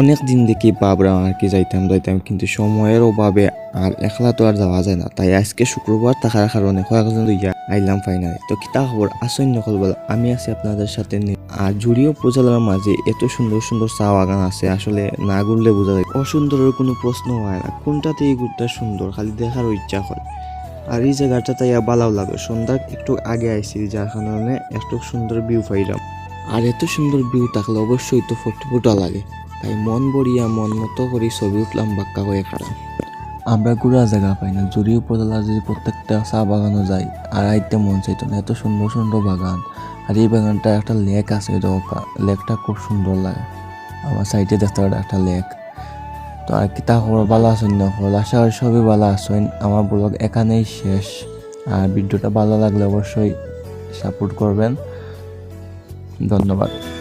অনেক দিন দেখি বাবরা আর কি যাইতাম যাইতাম, কিন্তু সময়ের অভাবে আর একলা তো আর যাওয়া যায় না। তাই আজকে শুক্রবার থাকার কারণে কয়েকজন লইয়া আইলাম ফাইনালে। তো কিতা খবর? আসেন নকল বল। আমি আছি আপনাদের সাথে আর জুড়িও উপজেলার মাঝে এত সুন্দর সুন্দর চা বাগান আছে, আসলে না ঘুরলে বোঝা যায়। অসুন্দরের কোনো প্রশ্ন হয় না। কোনটাতে এই ঘুরটা সুন্দর? খালি দেখারও ইচ্ছা করে। আর এই জায়গাটা তাই ভালো লাগে। সন্ধ্যার একটু আগে আইছি, যার কারণে একটু সুন্দর ভিউ পাইলাম। আর এত সুন্দর ভিউ থাকলে অবশ্যই তো ফটো লাগে। তাই মন বড়িয়া মন মতো করে ছবি উঠলাম বাক্কা হয়ে খারাপ আমরা ঘুরা জায়গা পাই না, জুড়ি উপজেলার যদি প্রত্যেকটা চা বাগানও যাই, আর আইতে মন চাইতো না, এত সুন্দর সুন্দর বাগান। আর এই বাগানটা একটা লেক আছে দরকার লেকটা খুব সুন্দর লাগে। আমার সাইডে দেখতে পারে একটা লেক তো আর কি, তা হল ভালো আছেন না? হল আশা করি সবই ভালো আছেন। আমার ব্লগ এখানেই শেষ। আর ভিডিওটা ভালো লাগলে অবশ্যই সাপোর্ট করবেন। ধন্যবাদ।